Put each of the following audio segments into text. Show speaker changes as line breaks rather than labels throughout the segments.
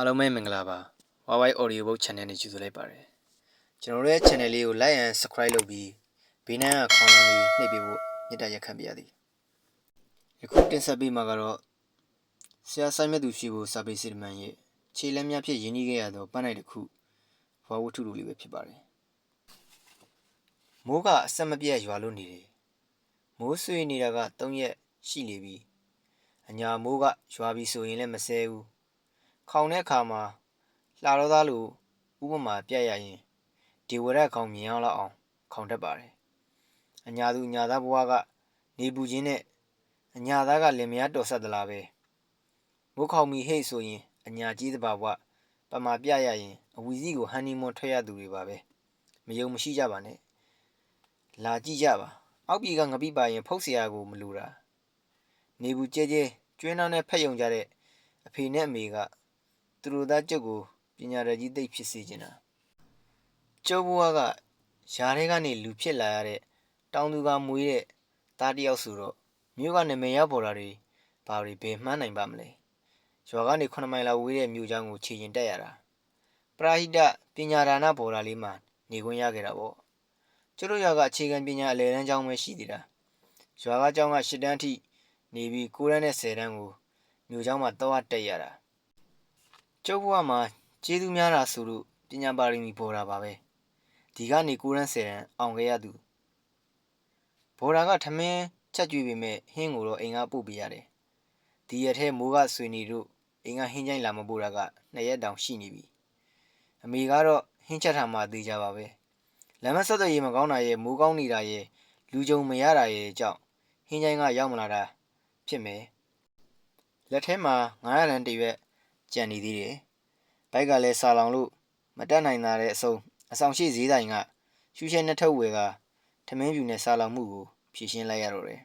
အားလုံးပဲမင်္ဂလာပါ YY Audio Book Channel နဲ့ကြိုဆိုလိုက်ပါတယ်ကျွန်တော်တို့ရဲ့ channel လေးကို like and subscribe လုပ်ပြီးဘေးနားကခေါင်းလောင်းလေးနှိပ်ပေးဖို့မေတ္တာရက်ခံပါရသည်ယခုတင်ဆက်ပေးမှာကတော့ဆရာဆိုင်မြတ်သူရှိဖို့စာပေစီမံရဲ့ခြေလက်များဖြင့်ရင်းနှီးခဲ့ရသောပန်းနိုင်တစ်ခုဘဝဝတ္ထုလိုလေးပဲဖြစ်ပါတယ်မိုးကအဆက်မပြတ်ရွာလို့နေတယ်မိုးဆွေနေတာက၃ရက်ရှိနေပြီအညာမိုးကရွာပြီဆိုရင်လည်းမဆဲဘူး ခေါင်တဲ့အခါမှာလှတော့သားလို့ဥပမာပြတ်ရရင်ဒီဝရက်ခေါင်မြင်အောင်လောက်အောင်ခေါင်တတ်ပါတယ်အညာသူအညာသားဘဝကနေပူခြင်းနဲ့အညာသားကလင်မယားတော်ဆက်သလားပဲမိုးခေါင်မီဟိတ်ဆိုရင်အညာကြီးတပါဘဝပမာပြရရင်အဝီစီကိုဟန်နီမွန်ထွက်ရသူတွေပါပဲမယုံမရှိကြပါနဲ့လာကြည့်ကြပါအောက်ပြည်ကငပိပါရင်ဖုတ်เสียကိုမလူတာနေဘူးကြဲကြဲကျွင်းနှောင်းနဲ့ဖက်ယုံကြတဲ့အဖေနဲ့အမေက သူတို့သားကျုပ်ကိုပညာရည်ကြီးသိပ်ဖြစ်စေချင်တာကျုပ်ဘဝကယားထဲကနေလူဖြစ်လာရတဲ့တောင်သူကမွေးတဲ့သားတစ်ယောက်ဆိုတော့မြို့ကနာမည်ရောက်ပေါ်တာတွေဘာတွေဘယ်မှန်းနိုင်ပါမလဲရွာကနေ9မိုင်လောက်ဝေးတဲ့မြို့ချောင်းကိုခြေရင်တက်ရတာပရာဟိတပညာဒါနပေါ်တာလေးမှနေခွင့်ရခဲ့တာပေါ့ကျတို့ရွာကအခြေခံပညာအလယ်တန်းကျောင်းပဲရှိသေးတာရွာကကျောင်းက၈တန်းထိနေပြီး9တန်းနဲ့10တန်းကိုမြို့ကျောင်းမှာတော့တက်ရတာ ကျုပ်ဘဝမှာကျေးဇူးများတာဆိုလို့ပညာပါရမီပေါ်တာပါပဲဒီကနေ9တန်း10တန်းအောင်ခဲ့ရသူဘော်ဒါကထမင်းချက်ကြွေပေမဲ့ဟင်းကိုတော့အိမ်ကပို့ပေးရတယ်ဒီရက်ထဲမိုးကဆွေနေတို့အိမ်ကဟင်းချိုင်းလာမပို့တာကနှစ်ရက်တောင်ရှိနေပြီအမေကတော့ဟင်းချက်ထားမှသေးကြပါပဲလမ်းမဆက်တဲ့ရေမကောင်းတာရဲ့မိုးကောင်းနေတာရဲ့လူကြုံမရတာရဲ့ကြောင့်ဟင်းချိုင်းကရောက်မလာတာဖြစ်မယ်လက်ထဲမှာ900ရန်တရွက် ကြံနေသေးတယ်ဘိုက်ကလည်းစာလောင်လို့မတက်နိုင်တာတဲ့အဆုံးအဆောင်ရှိဈေးတိုင်ကရှူးရှဲနှစ်ထုပ်ဝယ်ကထမင်းပြူနဲ့စာလောင်မှုကိုဖြည့်ရှင်းလိုက်ရတော့တယ်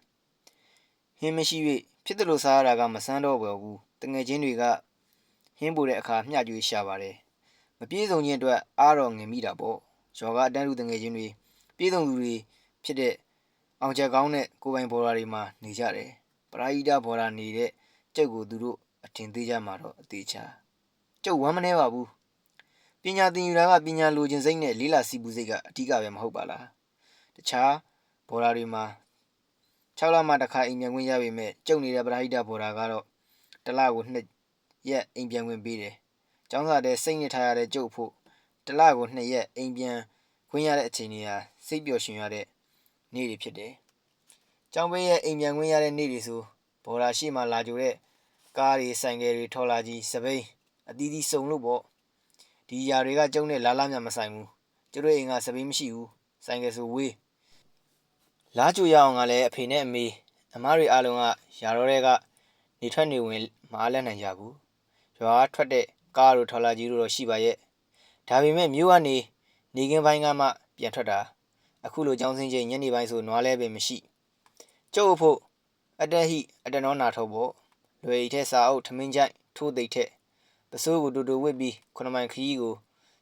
ဟင်းမရှိ၍ဖြစ်တယ်လို့စားရတာကမဆန်းတော့ဘူးတငယ်ချင်းတွေကဟင်းပိုတဲ့အခါမျှကြွေးရှာပါတယ်မပြေးစုံခြင်းအတွက်အားတော်ငင်မိတာပေါ့ယောဂအတန်းလူတငယ်ချင်းတွေပြေးစုံသူတွေဖြစ်တဲ့အောင်ချက်ကောင်းတဲ့ကိုပိုင်ဘော်ရာတွေမှာနေကြတယ်ပရာဟိတဘော်ရာနေတဲ့ကျုပ်ကိုသူတို့ အထင်သေးကြမှာတော့အသေးချာကျုပ်ဝမ်းမနေပါဘူးပညာသင်ယူတာကပညာလိုချင်စိတ်နဲ့လေးလာစီပူစိတ်ကအဓိကပဲမဟုတ်ပါလားတခြားဘော်ရာတွေမှာ6လမှတစ်ခါအိမ်ပြန်ခွင့်ရပေမဲ့ကျုပ်နေတဲ့ပရာဟိတဘော်ရာကတော့တစ်လကိုနှစ်ရက်အိမ်ပြန်ခွင့်ပေးတယ်။ကျောင်းစာတဲ့စိတ်နဲ့ထားရတဲ့ကျုပ်ဖို့တစ်လကိုနှစ်ရက်အိမ်ပြန်ခွင့်ရတဲ့အချိန်တွေဟာစိတ်ပျော်ရွှင်ရတဲ့နေ့တွေဖြစ်တယ်။ကျောင်းပေးရဲ့အိမ်ပြန်ခွင့်ရတဲ့နေ့တွေဆိုဘော်ရာရှိမှလာကြတဲ့ ကားတွေဆိုင်ကယ်တွေထော်လာကြီးစပိန်အသီးသီးစုံလို့ပေါ့ဒီຢာတွေကကျုံနဲ့လာလာမြမဆိုင်ဘူးကျတို့အိမ်ကစပိန်မရှိဘူးဆိုင်ကယ်ဆိုဝေးလားကြူရအောင်ကလည်းအဖေနဲ့အမေအမားတွေအားလုံးကຢာတော့တဲ့ကနေထွက်နေဝင်မအားလက်နိုင်ကြဘူးရွာထွက်တဲ့ကားတို့ထော်လာကြီးတို့တော့ရှိပါရဲ့ဒါပေမဲ့မြို့ကနေနေကင်းပိုင်းကမှပြန်ထွက်တာအခုလိုចောင်းစင်းချိန်ညနေပိုင်းဆိုနွားလဲပင်မရှိကျုပ်ဖို့အတက်ဟိအတနောနာထောပေါ့ လွယ်ရီထဲစာအုပ်ထမင်းကြိုက်ထိုးသိပ်ထက်ပစိုးကိုတူတူဝစ်ပြီးခုနမိုင်ခရီးကို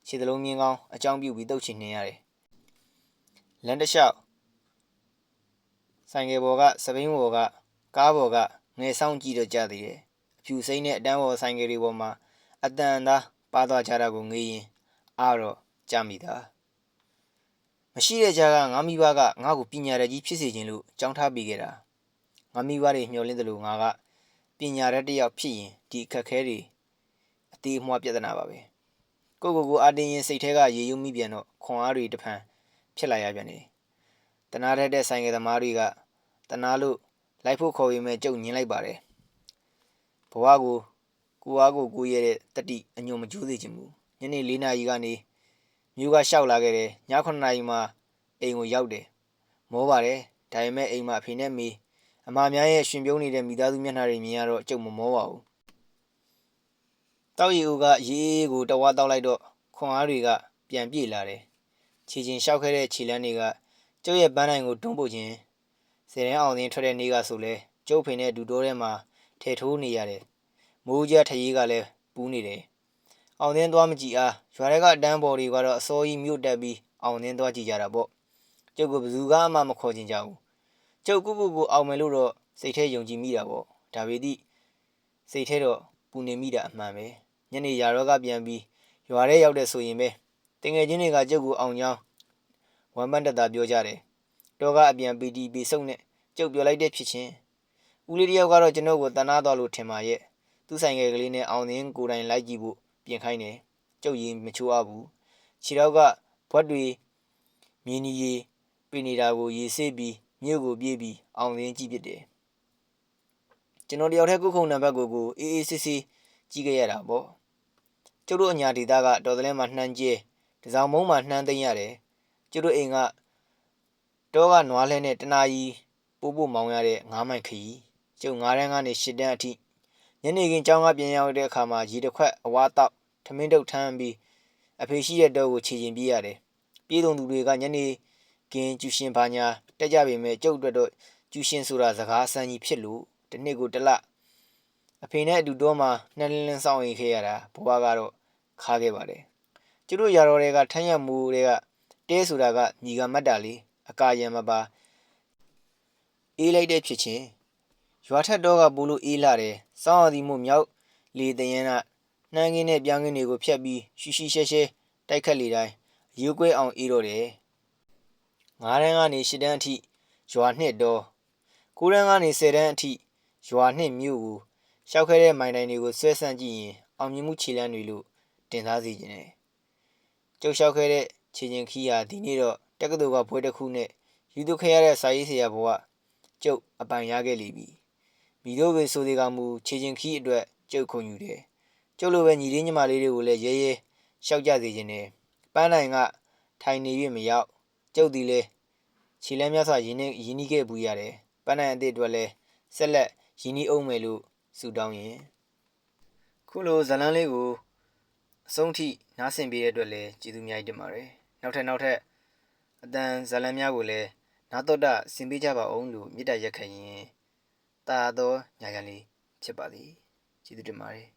ခြေသလုံးမြင်းကောင်းအကြောင်းပြုပြီးတုတ်ချင်နေရတယ်လန်တလျှောက်ဆိုင်ကယ်ပေါ်ကစပိန်ပေါ်ကကားပေါ်ကငယ်ဆောင်ကြည့်တော့ကြသေးတယ်အဖြူစိမ့်နဲ့အတန်းပေါ်ဆိုင်ကယ်တွေပေါ်မှာအတန်သားပါသွားကြတာကိုငေးရင်အားတော့ကြမိတာမရှိတဲ့ကြားကငါမိဘကငါ့ကိုပညာရည်ကြီးဖြစ်စေခြင်းလို့ကြောင်းထားပေးခဲ့တာငါမိဘတွေမျှော်လင့်တယ်လို့ငါက ပညာရတစ်ယောက်ဖြစ်ရင်ဒီအခက်ခဲတွေအသေးအမွှားပြဿနာပါပဲကိုကိုကိုအာတင်ရင်စိတ်ထဲကရေယုံမိပြန်တော့ခွန်အားတွေတဖန်ဖြစ်လာရပြန်တယ်တနာတဲ့တဲ့ဆိုင်ကယ်သမားတွေကတနာလို့လိုက်ဖို့ခေါ်ရင်မဲ့ကြုံညင်းလိုက်ပါတယ်ဘဝကိုကိုအားကိုကိုရတဲ့တတိအညုံမကျိုးစေချင်ဘူးညနေ၄နာရီကနေမြို့ကရှောက်လာခဲ့တယ်ည9နာရီမှအိမ်ကိုရောက်တယ်မောပါတယ်ဒါပေမဲ့အိမ်မှာအဖေနဲ့မေ အမများရဲ့ရှင်ပြုံးနေတဲ့မိသားစုမျက်နှာတွေမြင်ရတော့ကြုံမမောပါဘူးတောက်ရီဦးကရေးကိုတဝါတောက်လိုက်တော့ခွန်အားတွေကပြန်ပြေလာတယ်ခြေချင်းလျှောက်ခဲ့တဲ့ခြေလမ်းတွေကကျုပ်ရဲ့ပန်းတိုင်ကိုတွန်းပို့ခြင်းဆယ်ရန်အောင်သိန်းထွက်တဲ့နေ့ကဆိုလဲကျုပ်ဖေနဲ့ဒူတိုးထဲမှာထဲထိုးနေရတယ်မိုးကြထရေးကလည်းပူးနေတယ်အောင်သိန်းသွားမကြည့်အားရွာထဲကအတန်းပေါ်တွေကတော့အစိုးရမြို့တက်ပြီးအောင်သိန်းသွားကြည့်ကြတာပေါ့ကျုပ်ကဘယ်သူကမှမခေါ်ချင်ကြဘူး ကျုပ်ကုကုကိုအောင်မယ်လို့တော့စိတ်ထဲယုံကြည်မိတာပေါ့ဒါပေသည့်စိတ်ထဲတော့ပူနေမိတာအမှန်ပဲညနေရာတော့ကပြန်ပြီးရွာထဲရောက်တဲ့ဆိုရင်ပဲတငယ်ချင်းတွေကကျုပ်ကိုအောင်ချောင်းဝမ်းပန်းတတာပြောကြတယ်တော့ကအပြန်ပီတီပီဆုပ်နဲ့ကျုပ်ပြောလိုက်တဲ့ဖြစ်ချင်းဦးလေးတယောက်ကတော့ကျွန်တော်ကိုတနာသွားလို့ထင်ပါရဲ့သူ့ဆိုင်ငယ်ကလေးနဲ့အောင်သင်းကိုယ်တိုင်လိုက်ကြည့်ဖို့ပြင်ခိုင်းတယ်ကျုပ်ရင်မချိုးအပ်ဘူးခြေတော့ကဘွက်တွေမြင်းကြီးရေပြနေတာကိုရေဆေးပြီး မြို့ကိုပြေးပြီးအောင်သင်းကြည့်ဖြစ်တယ်ကျွန်တော်တယောက်တည်းကုခုံနံပါတ်ကိုကိုအေးအေးဆေးဆေးကြည့်ခဲ့ရတာပေါ့ကျုပ်တို့အညာဒေတာကတော်တယ်လဲမှာနှမ်းကျဲတစောင်းမုံမှာနှမ်းသိမ့်ရတယ်ကျုပ်တို့အိမ်ကတောကနွားလဲနဲ့တနာကြီးပို့ဖို့မောင်းရတဲ့ငားမိုင်ခရီးကျုပ်ငားတန်းကနေရှစ်တန်းအထိညနေခင်းကျောင်းကပြန်ရောက်တဲ့အခါမှာရေတစ်ခွက်အဝါတောက်ထမင်းတုပ်ထမ်းပြီးအဖေရှိတဲ့တောကိုခြေကျင်ပြေးရတယ်ပြေးတုံသူတွေကညနေ ကင်းကျူရှင်ဘာညာတက်ကြပေမဲ့ကျုပ်အတွက်တော့ကျူရှင်ဆိုတာစကားအစမ်းကြီးဖြစ်လို့တစ်နှစ်ကိုတစ်လအဖေနဲ့အတူတော့မှနှက်လင်းလင်းစောင့်ရင်ခဲ့ရတာဘဝကတော့ခါခဲ့ပါတယ်ကျတို့ရာတော်တွေကထမ်းရမူတွေကတဲဆိုတာကညီကမတ်တာလေအကာရံမပါအေးလိုက်တဲ့ဖြစ်ချင်းရွာထက်တော့ကပိုးလို့အေးလာတယ်စောင်းရသည်မို့မြောက်လေတရင်ကနှမ်းကင်းနဲ့ပြောင်းကင်းတွေကိုဖြတ်ပြီးရှူရှူရှဲရှဲတိုက်ခတ်လေတိုင်းရေကွဲအောင်အေးတော့တယ် ငါးတန်းကနေရှစ်တန်းအထိရွာနှစ်တော့ကိုးတန်းကနေဆယ်တန်းအထိရွာနှစ်မြို့ကိုရှောက်ခဲတဲ့မိုင်တိုင်တွေကိုဆွဲဆန့်ကြည့်ရင်အောင်မြင်မှုခြေလှမ်းတွေလို့တင်စားစေခြင်းနဲ့ကျုပ်လျှောက်ခဲတဲ့ခြေချင်းခီးဟာဒီနေ့တော့တက္ကသိုလ်ကဘွဲတစ်ခုနဲ့ယူသူခဲ့ရတဲ့စာရေးဆရာဘဝကျုပ်အပိုင်ရခဲ့လိပြီမိတို့ပဲဆိုဒီကမူခြေချင်းခီးအတွက်ကျုပ်ခုံယူတယ်ကျုပ်လိုပဲညီလေးညီမလေးတွေကိုလည်းရဲရဲရှောက်ကြစေခြင်းနဲ့ပန်းနိုင်ကထိုင်နေ၍မရောက် ကျုပ်ဒီလေခြေလမ်းများစွာရင်းနေရင်းနှီးခဲ့ပူရတယ်ပန်းနိုင်အသည့်အတွက်လည်းဆက်လက်ရင်းနှီးအောင်မယ်လို့ဆူတောင်းရင်ခုလိုဇလန်းလေးကိုအဆုံးထိနားဆင်ပေးတဲ့အတွက်လည်းကျေးဇူးအများကြီးတင်ပါတယ်နောက်ထပ်နောက်ထပ်အတန်ဇလန်းများကိုလည်းနားတော့တာဆင်ပေးကြပါအောင်လို့မေတ္တာရက်ခံရင်တာတော့ညာခံလေးဖြစ်ပါသည်ကျေးဇူးတင်ပါတယ်